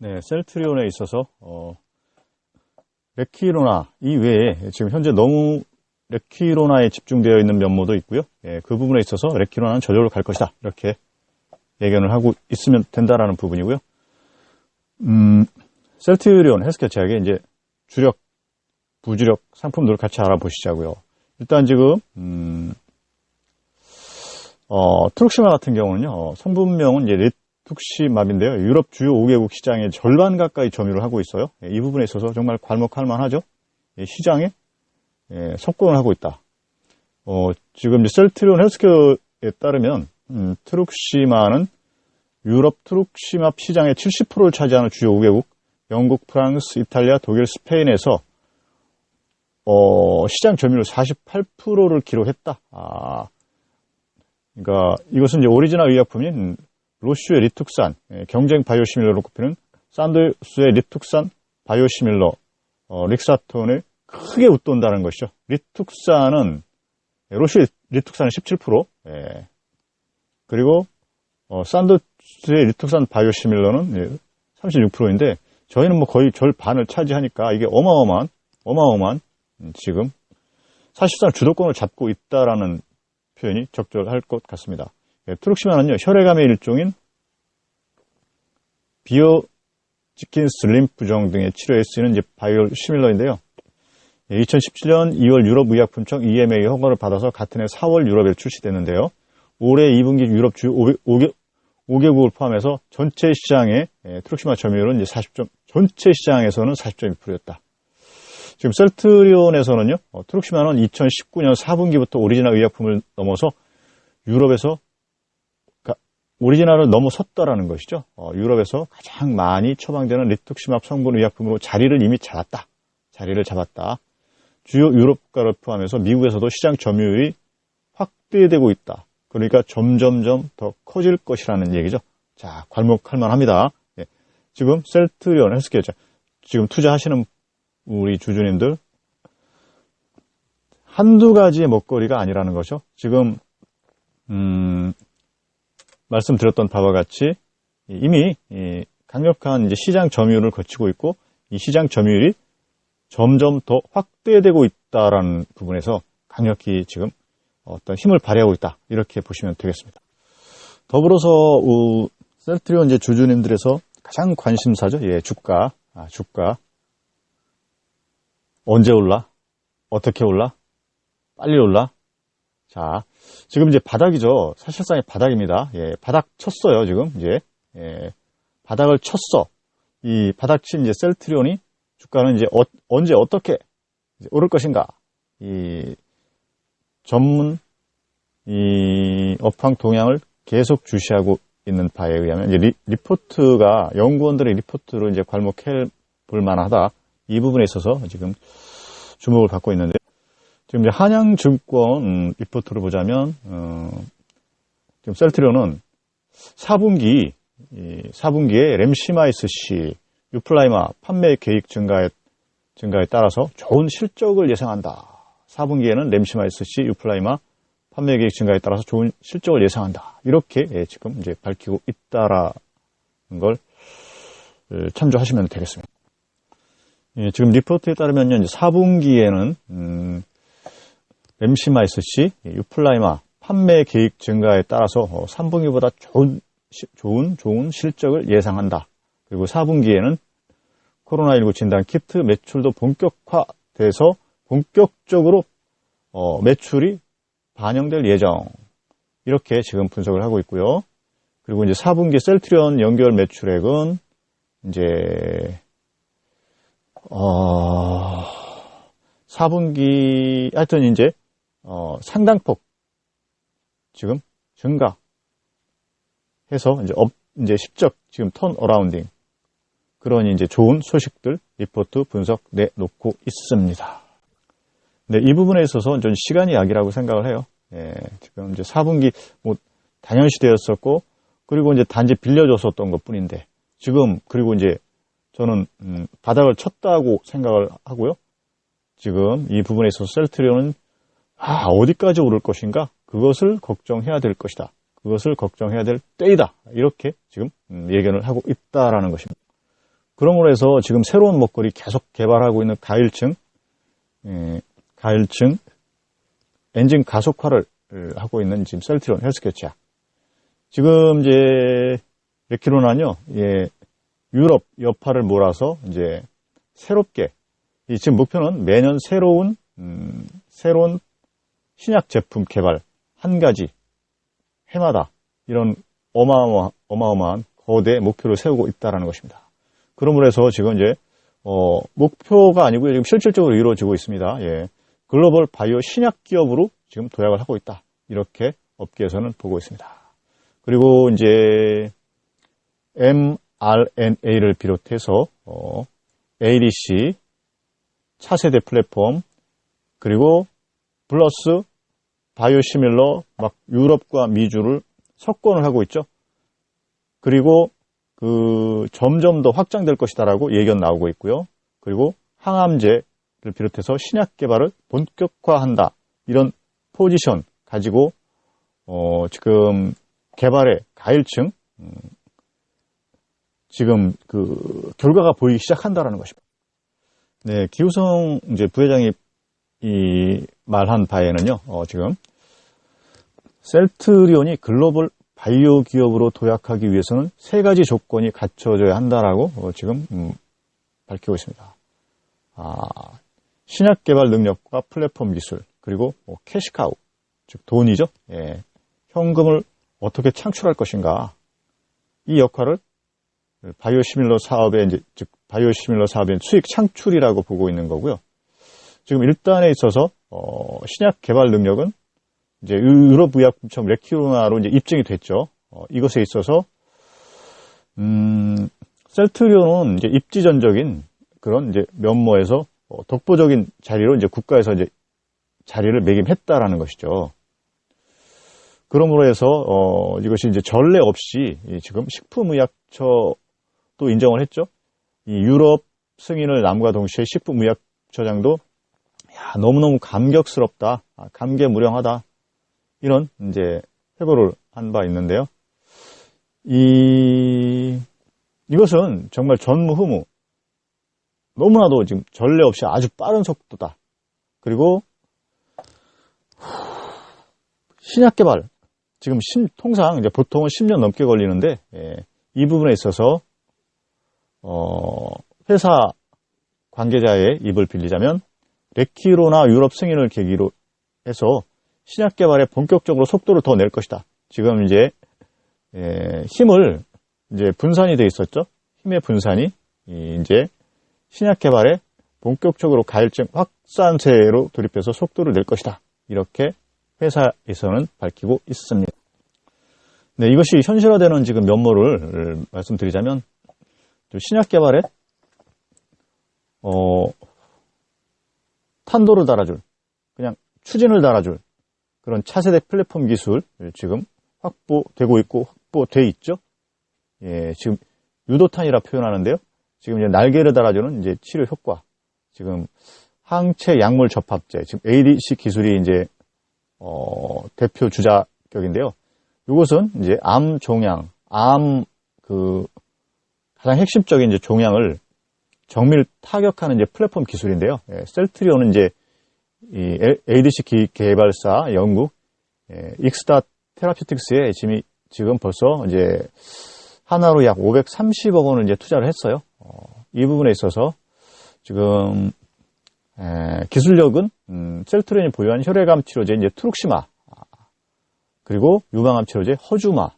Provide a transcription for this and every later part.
네, 셀트리온에 있어서 어, 레퀴로나 이외에 지금 현재 너무 레퀴로나에 집중되어 있는 면모도 있고요. 예, 그 부분에 있어서 레퀴로나는 저절로 갈 것이다. 이렇게 예견을 하고 있으면 된다라는 부분이고요. 음, 셀트리온 헬스케어 제약의 이제 주력, 부주력 상품들을 같이 알아보시자고요. 일단 지금 음, 어, 트룩시마 같은 경우는요, 어, 성분명은 이제 리 툭시맙인데요. 유럽 주요 5개국 시장의 절반 가까이 점유를 하고 있어요. 예, 이 부분에 있어서 정말 괄목할 만하죠. 예, 시장에 예, 석권을 하고 있다. 어, 지금 셀트리온 헬스케어에 따르면 음, 트룩시마는 유럽 트룩시맙 시장의 70%를 차지하는 주요 5개국, 영국, 프랑스, 이탈리아, 독일, 스페인에서 어, 시장 점유율 48%를 기록했다. 아, 그러니까 이것은 이제 오리지널 의약품인 로슈의 리툭산, 예, 경쟁 바이오시밀러로 꼽히는 산도스의 리툭산 바이오시밀러, 어, 릭사톤을 크게 웃돈다는 것이죠. 리툭산은 예, 로슈의 리툭산은 17%, 예. 그리고 어, 산도스의 리툭산 바이오시밀러는 예, 36%인데 저희는 뭐 거의 절 반을 차지하니까 이게 어마어마한 어마어마한 음, 지금 사실상 주도권을 잡고 있다라는 표현이 적절할 것 같습니다. 예, 트룩시마는요, 혈액암의 일종인 비오지킨스 림프종 등의 치료에 쓰이는 이제 바이오 시밀러인데요. 예, 2017년 2월 유럽 의약품청 EMA 허가를 받아서 같은 해 4월 유럽에 출시됐는데요. 올해 2분기 유럽 주 5개, 5개국을 포함해서 전체 시장의 예, 트룩시마 점유율은 이제 40점, 전체 시장에서는 40.2%였다. 지금 셀트리온에서는요, 어, 트룩시마는 2019년 4분기부터 오리지널 의약품을 넘어서 유럽에서 오리지널을 넘어섰다라는 것이죠. 어, 유럽에서 가장 많이 처방되는 리툭시맙 성분 의약품으로 자리를 이미 잡았다. 자리를 잡았다. 주요 유럽가를 포함해서 미국에서도 시장 점유율이 확대되고 있다. 그러니까 점점점 더 커질 것이라는 얘기죠. 자, 괄목할 만합니다. 예. 지금 셀트리온 헬스케어 지금 투자하시는 우리 주주님들 한두 가지의 먹거리가 아니라는 거죠. 지금 음, 말씀드렸던 바와 같이 이미 강력한 이제 시장 점유율을 거치고 있고 이 시장 점유율이 점점 더 확대되고 있다라는 부분에서 강력히 지금 어떤 힘을 발휘하고 있다 이렇게 보시면 되겠습니다. 더불어서 우, 셀트리온 이제 주주님들에서 가장 관심사죠. 예, 주가, 아, 주가 언제 올라? 어떻게 올라? 빨리 올라? 자, 지금 이제 바닥이죠. 사실상의 바닥입니다. 예, 바닥 쳤어요, 지금. 이제. 예, 바닥을 쳤어. 이 바닥 친 이제 셀트리온이 주가는 이제 어, 언제 어떻게 오를 것인가? 이 전문 이 업황 동향을 계속 주시하고 있는 바에 의하면 이제 리, 포트가 연구원들의 리포트로 이제 괄목해 볼 만하다. 이 부분에 있어서 지금 주목을 받고 있는데 지금 이제 한양 증권 음, 리포트를 보자면 어, 지금 셀트리온은 4분기 4분기에 램시마이스 C, 유플라이마 판매 계획 증가에 증가에 따라서 좋은 실적을 예상한다. 4분기에는 램시마이스 C, 유플라이마 판매 계획 증가에 따라서 좋은 실적을 예상한다. 이렇게 예, 지금 이제 밝히고 있다라는 걸 어, 참조하시면 되겠습니다. 예, 지금 리포트에 따르면 이제 4분기에는 음, 램시마이스 C, 유플라이마 판매 계획 증가에 따라서 3분기보다 어, 좋은 좋은 좋은 실적을 예상한다. 그리고 4분기에는 코로나19 진단 키트 매출도 본격화돼서 본격적으로 어, 매출이 반영될 예정. 이렇게 지금 분석을 하고 있고요. 그리고 이제 4분기 셀트리온 연결 매출액은 이제 어, 4분기, 하여튼 이제, 어, 상당폭, 지금 증가 해서 이제 업, 이제 실적, 지금 턴 어라운딩. 그런 이제 좋은 소식들, 리포트 분석 내놓고 있습니다. 네, 이 부분에 있어서 좀 시간이 약이라고 생각을 해요. 예, 지금 이제 4분기, 뭐, 당연시 되었었고, 그리고 이제 단지 빌려줬었던 것 뿐인데, 지금, 그리고 이제 저는 음, 바닥을 쳤다고 생각을 하고요. 지금 이 부분에 있어서 셀트리온은 아, 어디까지 오를 것인가? 그것을 걱정해야 될 것이다. 그것을 걱정해야 될 때이다. 이렇게 지금 음, 예견을 하고 있다라는 것입니다. 그러므로 해서 지금 새로운 먹거리 계속 개발하고 있는 가일층, 예, 가일층 엔진 가속화를 하고 있는 지금 셀트리온 헬스케어 치약. 지금 이제 레키로나는요, 예, 유럽 여파를 몰아서 이제 새롭게 이 지금 목표는 매년 새로운 음, 새로운 신약 제품 개발 한 가지 해마다 이런 어마어마 어마어마한 거대 목표를 세우고 있다라는 것입니다. 그러므로 해서 지금 이제 어, 목표가 아니고요. 지금 실질적으로 이루어지고 있습니다. 예. 글로벌 바이오 신약 기업으로 지금 도약을 하고 있다. 이렇게 업계에서는 보고 있습니다. 그리고 이제 mRNA를 비롯해서 어, ADC 차세대 플랫폼 그리고 플러스 바이오시밀러 막 유럽과 미주를 석권을 하고 있죠. 그리고 그 점점 더 확장될 것이다라고 예견 나오고 있고요. 그리고 항암제를 비롯해서 신약 개발을 본격화한다. 이런 포지션 가지고 어 지금 개발의 가일층 음, 지금 그 결과가 보이기 시작한다라는 것입니다. 네, 기우성 이제 부회장이 이 말한 바에는요, 어, 지금 셀트리온이 글로벌 바이오 기업으로 도약하기 위해서는 세 가지 조건이 갖춰져야 한다라고 어, 지금 음, 밝히고 있습니다. 아, 신약 개발 능력과 플랫폼 기술 그리고 뭐 캐시카우 즉 돈이죠. 예, 현금을 어떻게 창출할 것인가 이 역할을 바이오 시밀러 사업의 이제 즉 바이오 시밀러 사업의 수익 창출이라고 보고 있는 거고요. 지금 일단에 있어서 어, 신약 개발 능력은 이제 유럽 의약품청 레키로나로 이제 입증이 됐죠. 어, 이것에 있어서 음, 셀트리온은 이제 입지전적인 그런 이제 면모에서 어, 독보적인 자리로 이제 국가에서 이제 자리를 매김했다라는 것이죠. 그러므로 해서 어, 이것이 이제 전례 없이 지금 식품의약처도 인정을 했죠. 이 유럽 승인을 남과 동시에 식품의약처장도 야, 너무너무 감격스럽다, 아, 감개무량하다 이런 이제 회고를 한 바 있는데요. 이 이것은 정말 전무후무 너무나도 지금 전례 없이 아주 빠른 속도다. 그리고 신약 개발 지금 심, 통상 이제 보통은 10년 넘게 걸리는데 예, 이 부분에 있어서 어, 회사 관계자의 입을 빌리자면 레키로나 유럽 승인을 계기로 해서 신약 개발에 본격적으로 속도를 더 낼 것이다. 지금 이제 예, 힘을 이제 분산이 돼 있었죠. 힘의 분산이 이제 신약 개발에 본격적으로 가열증 확산세로 돌입해서 속도를 낼 것이다. 이렇게 회사에서는 밝히고 있습니다. 네, 이것이 현실화되는 지금 면모를 말씀드리자면 신약 개발에 어, 탄도를 달아줄 그냥 추진을 달아줄 그런 차세대 플랫폼 기술 지금 확보되고 있고 확보돼 있죠. 예, 지금 유도탄이라 표현하는데요. 지금 이제 날개를 달아주는 이제 치료 효과. 지금 항체 약물 접합제, 지금 ADC 기술이 이제 어, 대표 주자격인데요. 이것은 이제 암 종양, 암 그 가장 핵심적인 이제 종양을 정밀 타격하는 이제 플랫폼 기술인데요. 예, 셀트리온은 이제 이 ADC 개발사 영국 예, 익스타 테라피틱스에 지금, 지금 벌써 이제 하나로 약 530억 원을 이제 투자를 했어요. 어, 이 부분에 있어서 지금 에, 기술력은 음, 셀트리온이 보유한 혈액암 치료제 이제 트룩시마 그리고 유방암 치료제 허주마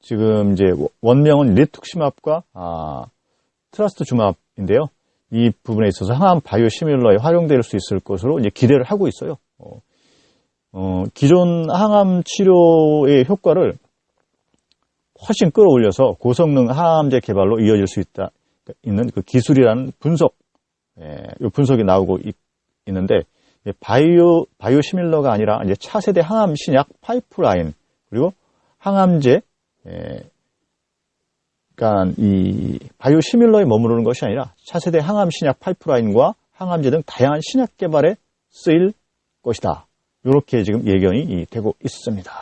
지금 이제 원명은 리툭시맙과 아, 트라스트 주맙인데요. 이 부분에 있어서 항암 바이오 시뮬러에 활용될 수 있을 것으로 이제 기대를 하고 있어요. 어, 어, 기존 항암 치료의 효과를 훨씬 끌어올려서 고성능 항암제 개발로 이어질 수 있다 있는 그 기술이라는 분석, 예, 이 분석이 나오고 있, 는데 바이오 바이오 시밀러가 아니라 이제 차세대 항암 신약 파이프라인 그리고 항암제 예, 그러니까 이 바이오 시밀러에 머무르는 것이 아니라 차세대 항암 신약 파이프라인과 항암제 등 다양한 신약 개발에 쓰일 것이다. 이렇게 지금 예견이 되고 있습니다.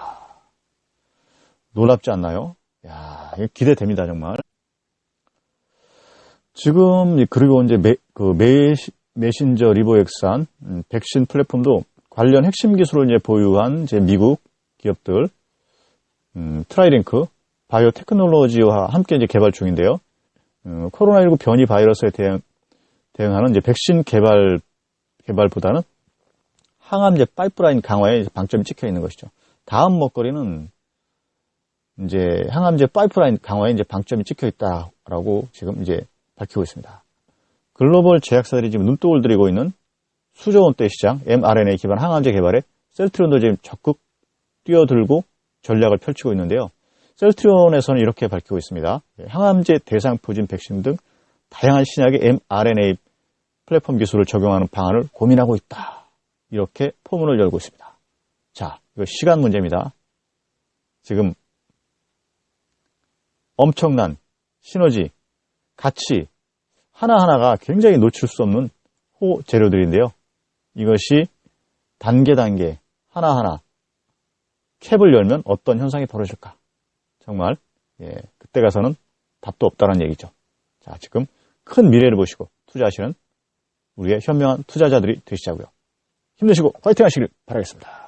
놀랍지 않나요? 야, 기대됩니다, 정말. 지금 이- 그리고 이제 메, 그 메, 메신저 리보엑산 음, 백신 플랫폼도 관련 핵심 기술을 이제 보유한 이제 미국 기업들 음, 트라이링크 바이오 테크놀로지와 함께 이제 개발 중인데요. 음, 코로나19 변이 바이러스에 대응, 대응하는 이제 백신 개발 개발보다는 항암제 파이프라인 강화에 방점이 찍혀 있는 것이죠. 다음 먹거리는 이제 항암제 파이프라인 강화에 이제 방점이 찍혀 있다라고 지금 이제 밝히고 있습니다. 글로벌 제약사들이 지금 눈독을 들이고 있는 수조 원대 시장 mRNA 기반 항암제 개발에 셀트리온도 지금 적극 뛰어들고 전략을 펼치고 있는데요. 셀트리온에서는 이렇게 밝히고 있습니다. 항암제 대상 포진 백신 등 다양한 신약의 mRNA 플랫폼 기술을 적용하는 방안을 고민하고 있다. 이렇게 포문을 열고 있습니다. 자, 이거 시간 문제입니다. 지금 엄청난 시너지, 가치, 하나하나가 굉장히 놓칠 수 없는 호 재료들인데요. 이것이 단계 단계, 하나하나 캡을 열면 어떤 현상이 벌어질까? 정말, 예, 그때 가서는 답도 없다는 얘기죠. 자, 지금 큰 미래를 보시고 투자하시는 우리의 현명한 투자자들이 되시자고요. 힘내시고 화이팅 하시길 바라겠습니다.